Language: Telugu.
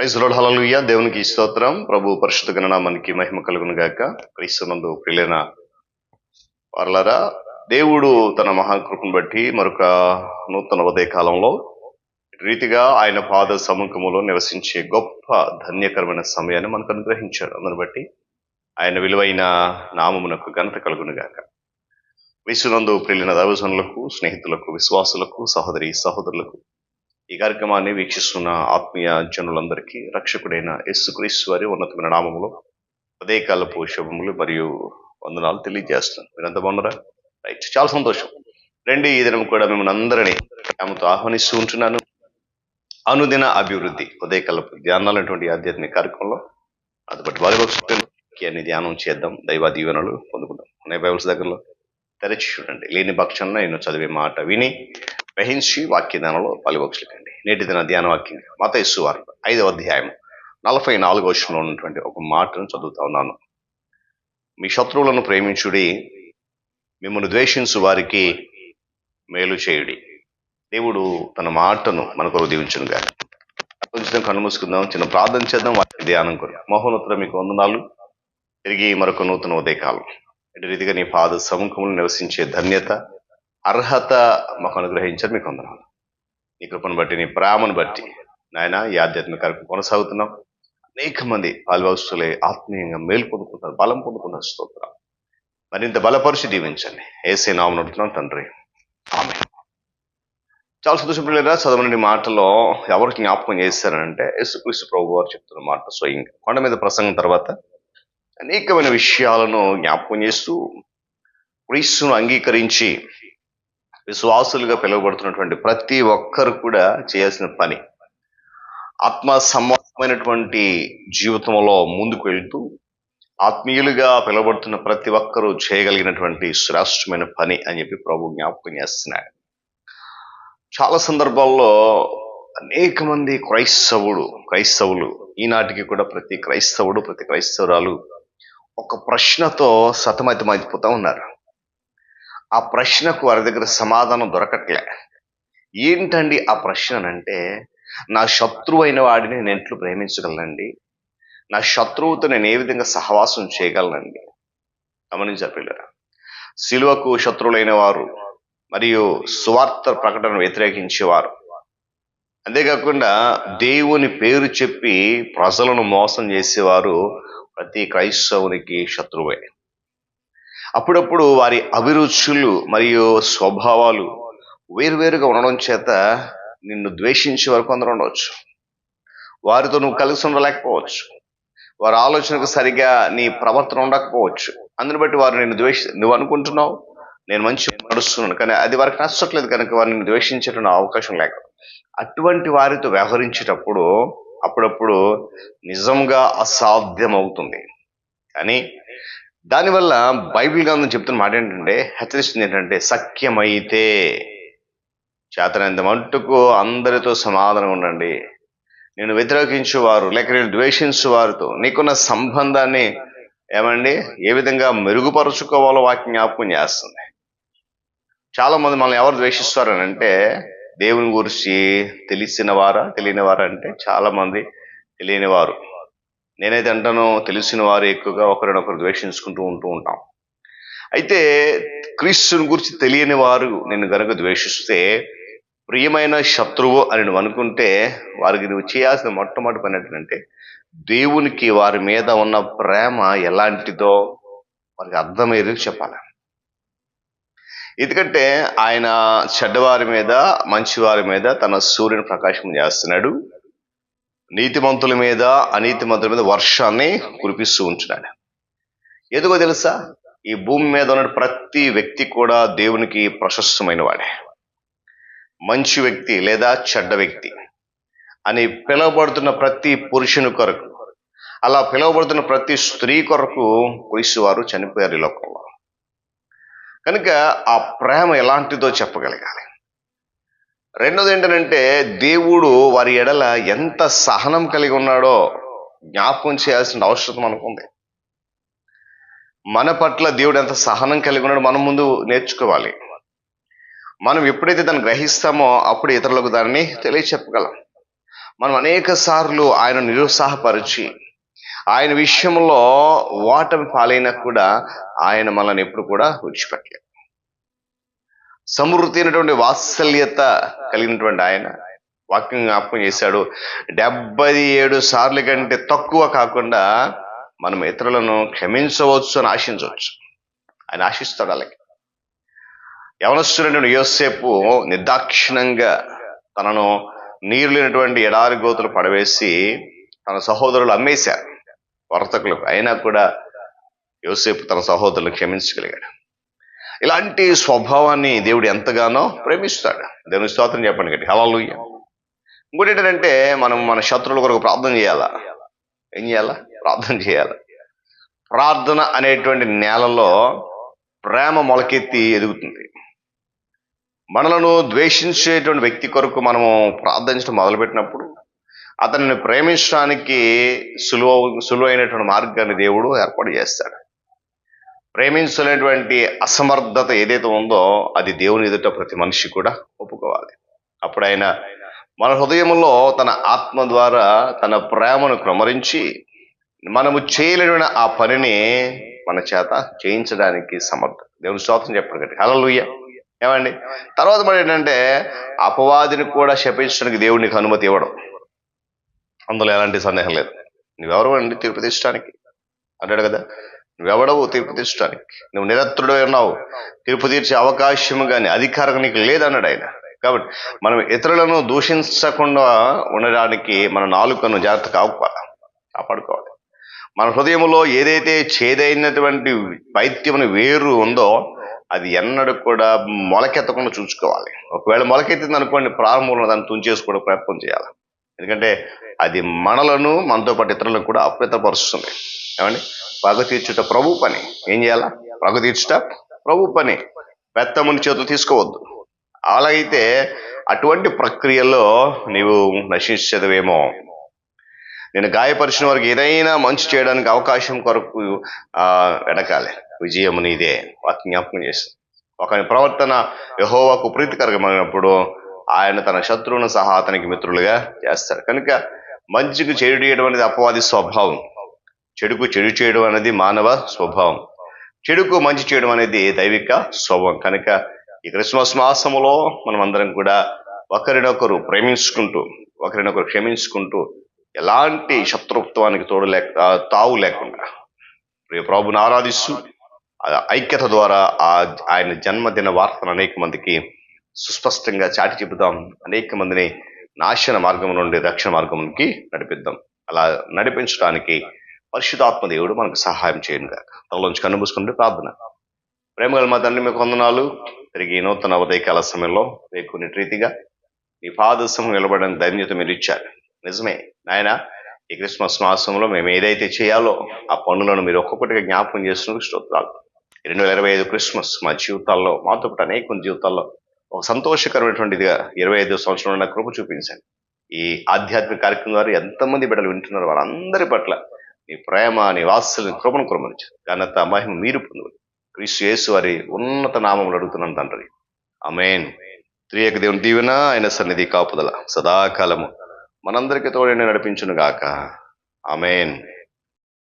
ప్రైజ్ హలలుయ్య దేవునికి స్తోత్రం. ప్రభు పరిశుద్ధ గణనామానికి మహిమ కలుగును గాక క్రీస్తునందు ప్రియులైన వారలారా దేవుడు తన మహాకృపను బట్టి మరొక నూతన ఉదయ కాలంలో రీతిగా ఆయన పాద సముఖములో నివసించే గొప్ప ధన్యకరమైన సమయాన్ని మనకు అనుగ్రహించాడు. అందును బట్టి ఆయన విలువైన నామమునకు ఘనత కలుగును గాక విశ్వనందు ప్రియులైన దైవజనులకు స్నేహితులకు విశ్వాసులకు సహోదరి సహోదరులకు ఈ కార్యక్రమాన్ని వీక్షిస్తున్న ఆత్మీయ జనులందరికీ రక్షకుడైన యస్సుక్రీస్తు వారి ఉన్నతమైన నామములో ఉదయకాలపు శుభములు మరియు వందనాలు తెలియజేస్తున్నాను మీరంతా బాగున్నారా? రైట్. చాలా సంతోషం. రండి ఈ దినం కూడా మిమ్మల్ని అందరినీ ఆమెతో ఆహ్వానిస్తూ ఉంటున్నాను. అనుదిన అభివృద్ధి ఉదయకాలపు ధ్యానాలటువంటి ఆధ్యాత్మిక కార్యక్రమంలో అందుబాటు వారి ధ్యానం చేద్దాం దైవ దీవెనలు పొందుకుందాం. అనే బైబుల్స్ దగ్గరలో. తెరచి చూడండి. లేని పక్షంలో నేను చదివే మాట విని గ్రహించి వాక్యదానంలో ధ్యానంలో నేటి దిన ధ్యాన వాక్యం మత వార్త ఐదవ అధ్యాయం నలభై నాలుగో వర్షంలో ఉన్నటువంటి ఒక మాటను చదువుతా ఉన్నాను. మీ శత్రువులను ప్రేమించుడి మిమ్మల్ని ద్వేషించు వారికి మేలు చేయుడి. దేవుడు తన మాటను మనకు కానీ కొంచెం కన్ను మూసుకుందాం చిన్న ప్రార్థన చేద్దాం వాటి ధ్యానం కొరకు మహోన్నతుల మీకు వందనాలు. తిరిగి మరొక నూతన ఉదయకాలం. ఇటు రీతిగా నీ పాద సముఖములు నివసించే ధన్యత అర్హత మాకు అనుగ్రహించారు మీకు వందనాలు నీ కృపను బట్టి నీ ప్రేమను బట్టి నాయన ఈ ఆధ్యాత్మిక కార్యక్రమం కొనసాగుతున్నాం. అనేక మంది పాల్వాసులే ఆత్మీయంగా మేలు పొందుకుంటారు బలం పొందుకున్నారు స్తోత్రం మరింత బలపరిచి దీవించండి. ఏసే నామం నడుతున్నాం తండ్రి. ఆమె చాలా సంతోషపడలేదా చదవని మాటలో ఎవరికి జ్ఞాపకం చేశారంటే యేసుక్రీస్తు ప్రభు వారు చెప్తున్న మాట. స్వయంగా కొండ మీద ప్రసంగం తర్వాత అనేకమైన విషయాలను జ్ఞాపకం చేస్తూ క్రీస్తును అంగీకరించి విశ్వాసులుగా పిలువబడుతున్నటువంటి ప్రతి ఒక్కరు కూడా చేయాల్సిన పని. ఆత్మ సంబంధమైనటువంటి జీవితంలో ముందుకు వెళ్తూ ఆత్మీయులుగా పిలువబడుతున్న ప్రతి ఒక్కరూ చేయగలిగినటువంటి శ్రేష్టమైన పని అని చెప్పి ప్రభు జ్ఞాపకం చేస్తున్నాడు. చాలా సందర్భాల్లో అనేక మంది క్రైస్తవుడు క్రైస్తవులు ఈనాటికి కూడా ప్రతి క్రైస్తవుడు ప్రతి క్రైస్తవురాలు ఒక ప్రశ్నతో సతమతమైపోతూ ఉన్నారు. ఆ ప్రశ్నకు వారి దగ్గర సమాధానం దొరకట్లే. ఏంటండి ఆ ప్రశ్న అంటే నా శత్రువు అయిన వాడిని నేను ఎట్లు ప్రేమించగలనండి? నా శత్రువుతో నేను ఏ విధంగా సహవాసం చేయగలనండి? గమనించారు పిల్లరా శిలువకు శత్రువులైన వారు మరియు సువార్త ప్రకటన వ్యతిరేకించేవారు. అంతేకాకుండా దేవుని పేరు చెప్పి ప్రజలను మోసం చేసేవారు ప్రతి క్రైస్తవునికి శత్రువే. అప్పుడప్పుడు వారి అభిరుచులు మరియు స్వభావాలు వేరువేరుగా ఉండడం చేత నిన్ను ద్వేషించే వరకు అందరూ ఉండవచ్చు. వారితో నువ్వు కలిసి ఉండలేకపోవచ్చు. వారి ఆలోచనకు సరిగా నీ ప్రవర్తన ఉండకపోవచ్చు. అందుని బట్టి వారు నిన్ను ద్వేష నువ్వు అనుకుంటున్నావు నేను మంచి నడుస్తున్నాను కానీ అది వారికి నచ్చట్లేదు కనుక వారిని ద్వేషించడం అవకాశం లేక. అటువంటి వారితో వ్యవహరించేటప్పుడు అప్పుడప్పుడు నిజంగా అసాధ్యం అవుతుంది కానీ దానివల్ల బైబిల్ గ్రంథం చెప్తున్న మాట ఏంటంటే హెచ్చరిస్తుంది ఏంటంటే సఖ్యమైతే చేతనంత మట్టుకు అందరితో సమాధానం ఉండండి. నేను వ్యతిరేకించేవారు లేక నేను ద్వేషించు వారితో నీకున్న సంబంధాన్ని ఏమండి ఏ విధంగా మెరుగుపరుచుకోవాలో వాక్యం జ్ఞాపకం చేస్తుంది. చాలా మంది మనల్ని ఎవరు ద్వేషిస్తారు అంటే దేవుని గురించి తెలిసిన వారా తెలియని వారా అంటే చాలా మంది తెలియని వారు నేనైతే అంటాను తెలిసిన వారు ఎక్కువగా ఒకరినొకరు ద్వేషించుకుంటూ ఉంటూ ఉంటాం. అయితే క్రీస్తుని గురించి తెలియని వారు నేను గనక ద్వేషిస్తే ప్రియమైన శత్రువు అని నువ్వు అనుకుంటే వారికి నువ్వు చేయాల్సిన మొట్టమొదటి పని ఏంటంటే దేవునికి వారి మీద ఉన్న ప్రేమ ఎలాంటిదో వారికి అర్థమయ్యేది చెప్పాలి. ఎందుకంటే ఆయన చెడ్డవారి మీద మంచివారి మీద తన సూర్యుని ప్రకాశం చేస్తున్నాడు. నీతిమంతుల మీద అనీతిమంతుల మీద వర్షాన్ని కురిపిస్తూ ఉంటున్నాడు. ఎందుకో తెలుసా? ఈ భూమి మీద ఉన్న ప్రతి వ్యక్తి కూడా దేవునికి ప్రశస్తమైన వాడే. మంచి వ్యక్తి లేదా చెడ్డ వ్యక్తి అని పిలువబడుతున్న ప్రతి పురుషుని కొరకు అలా పిలువబడుతున్న ప్రతి స్త్రీ కొరకు క్రీస్తు వారు చనిపోయారు ఈ లోకంలో. కనుక ఆ ప్రేమ ఎలాంటిదో చెప్పగలగాలి. రెండోది ఏంటంటే దేవుడు వారి ఎడల ఎంత సహనం కలిగి ఉన్నాడో జ్ఞాపకం చేయాల్సిన అవసరం మనకుంది. మన పట్ల దేవుడు ఎంత సహనం కలిగి ఉన్నాడో మనం ముందు నేర్చుకోవాలి. మనం ఎప్పుడైతే దాన్ని గ్రహిస్తామో అప్పుడు ఇతరులకు దాన్ని తెలియచెప్పగలం. మనం అనేక సార్లు ఆయన నిరుత్సాహపరిచి ఆయన విషయంలో ఓటమి పాలైనా కూడా ఆయన మనల్ని ఎప్పుడు కూడా విడిచిపెట్టలేదు సమృద్ధి అయినటువంటి వాత్సల్యత కలిగినటువంటి ఆయన. వాక్యం జ్ఞాపకం చేశాడు. డెబ్బై ఏడు సార్లు కంటే తక్కువ కాకుండా మనం ఇతరులను క్షమించవచ్చు అని ఆశించవచ్చు. ఆయన ఆశిస్తాడు అలాగే. యవనస్తున్నటువంటి యోసేపు నిర్దాక్షిణంగా తనను నీరు లేనటువంటి ఎడారి గోతులు పడవేసి తన సహోదరులు అమ్మేశారు. వర్తకులకు అయినా కూడా యోసేపు తన సహోదరులను క్షమించగలిగాడు. ఇలాంటి స్వభావాన్ని దేవుడు ఎంతగానో ప్రేమిస్తాడు. దేవుని స్తోత్రం చెప్పండి గట్టి హవాలుయ్య ఇంకోటి ఏంటంటే మనం మన శత్రువుల కొరకు ప్రార్థన చేయాలా? ఏం చేయాలా? ప్రార్థన చేయాలి? ప్రార్థన అనేటువంటి నేలలో ప్రేమ మొలకెత్తి ఎదుగుతుంది. మనలను ద్వేషించేటువంటి వ్యక్తి కొరకు మనము ప్రార్థించడం మొదలుపెట్టినప్పుడు అతనిని ప్రేమించడానికి సులువ సులువైనటువంటి మార్గాన్ని దేవుడు ఏర్పాటు చేస్తాడు. ప్రేమించలేటువంటి అసమర్థత ఏదైతే ఉందో అది దేవుని ఎదుట ప్రతి మనిషి కూడా ఒప్పుకోవాలి. అప్పుడు ఆయన మన హృదయంలో తన ఆత్మ ద్వారా తన ప్రేమను క్రమరించి మనము చేయలేని ఆ పనిని మన చేత చేయించడానికి సమర్థ. దేవుని స్తోత్రం చెప్పడం కదా. హల్లెలూయా. ఏమండి? తర్వాత మరి ఏంటంటే అపవాదిని కూడా శపించడానికి దేవుడికి అనుమతి ఇవ్వడం. అందులో ఎలాంటి సందేహం లేదు. నువ్వెవరు అండి? తీర్పు తీర్చడానికి అంటాడు కదా. నువ్వెవడవు తీర్పు తీర్చడానికి? నువ్వు నిరత్రుడు ఉన్నావు. తీర్పు తీర్చే అవకాశం కానీ అధికారం నీకు లేదన్నాడు ఆయన. కాబట్టి మనం ఇతరులను దూషించకుండా ఉండడానికి మన నాలుకను జాగ్రత్త కాపాలి కాపాడుకోవాలి. మన హృదయంలో ఏదైతే చేదైనటువంటి పైత్యముని వేరు ఉందో అది ఎన్నడూ కూడా మొలకెత్తకుండా చూసుకోవాలి. ఒకవేళ మొలకెత్తింది అనుకోండి ప్రారంభంలో దాన్ని తుంచేసుకోవడం ప్రయత్నం చేయాలి. ఎందుకంటే అది మనలను మనతో పాటు ఇతరులను కూడా అప్రతపరుస్తుంది. ఏమండి? పగ తీర్చుట ప్రభు పని. ఏం చేయాలా? పగ తీర్చుట ప్రభు పని. పెత్తముని చేతులు తీసుకోవద్దు. అలాగైతే అటువంటి ప్రక్రియలో నీవు నశించదవేమో నేను గాయపరిచిన వారికి ఏదైనా మంచి చేయడానికి అవకాశం కొరకు వెనకాలి. విజయం నీదే. వాకి జ్ఞాపకం చేస్తుంది ఒక ప్రవర్తన యహోవాకు ప్రీతికరమైనప్పుడు ఆయన తన శత్రువును సహా అతనికి మిత్రులుగా చేస్తాడు. కనుక మంచికి చేయడం అనేది అపవాది స్వభావం. చెడుకు చెడు చేయడం అనేది మానవ స్వభావం. చెడుకు మంచి చేయడం అనేది దైవిక స్వభావం. కనుక ఈ క్రిస్మస్ మాసములో మనం అందరం కూడా ఒకరినొకరు ప్రేమించుకుంటూ ఒకరినొకరు క్షమించుకుంటూ ఎలాంటి శత్రుత్వానికి తోడు లేక తావు లేకుండా ప్రియ ప్రభుని ఆరాధిస్తూ ఐక్యత ద్వారా ఆ ఆయన జన్మదిన వార్తను అనేక మందికి సుస్పష్టంగా చాటి చెబుదాం. అనేక మందిని నాశన మార్గం నుండి రక్షణ మార్గంకి నడిపిద్దాం. అలా నడిపించడానికి పరిశుధాత్మ దేవుడు మనకు సహాయం చేయను కాక తనలోంచి కన్నుమూసుకుంటే ప్రార్థన. ప్రేమగల మా తండ్రి మీకు వందనాలు. తిరిగి ఈ నూతన ఉదయకాల సమయంలో రేపు రీతిగా మీ పాదసం నిలబడని ధన్యత మీరు ఇచ్చారు. నిజమే. నాయన ఈ క్రిస్మస్ మాసంలో మేము ఏదైతే చేయాలో ఆ పనులను మీరు ఒక్కొక్కటిగా జ్ఞాపకం చేస్తున్నందుకు స్తోత్రాలు. రెండు వేల ఇరవై ఐదు క్రిస్మస్ మా జీవితాల్లో మాతో పాటు అనేక జీవితాల్లో ఒక సంతోషకరమైనటువంటిదిగా ఇరవై ఐదు సంవత్సరంలో నా కృప చూపించండి. ఈ ఆధ్యాత్మిక కార్యక్రమం ద్వారా ఎంతమంది బిడ్డలు వింటున్నారు వారందరి పట్ల నీ ప్రేమ నీ వాత్సల్యం కృపను కురమనిచ్చు ఘనత మహిమ మీరు పొందు క్రీస్తు యేసు వారి ఉన్నత నామములు అడుగుతున్నాను తండ్రి. అమేన్ త్రియక దేవుని దీవెన ఆయన సన్నిధి కాపుదల సదాకాలము. మనందరికీ తోడైన నడిపించును గాక అమేన్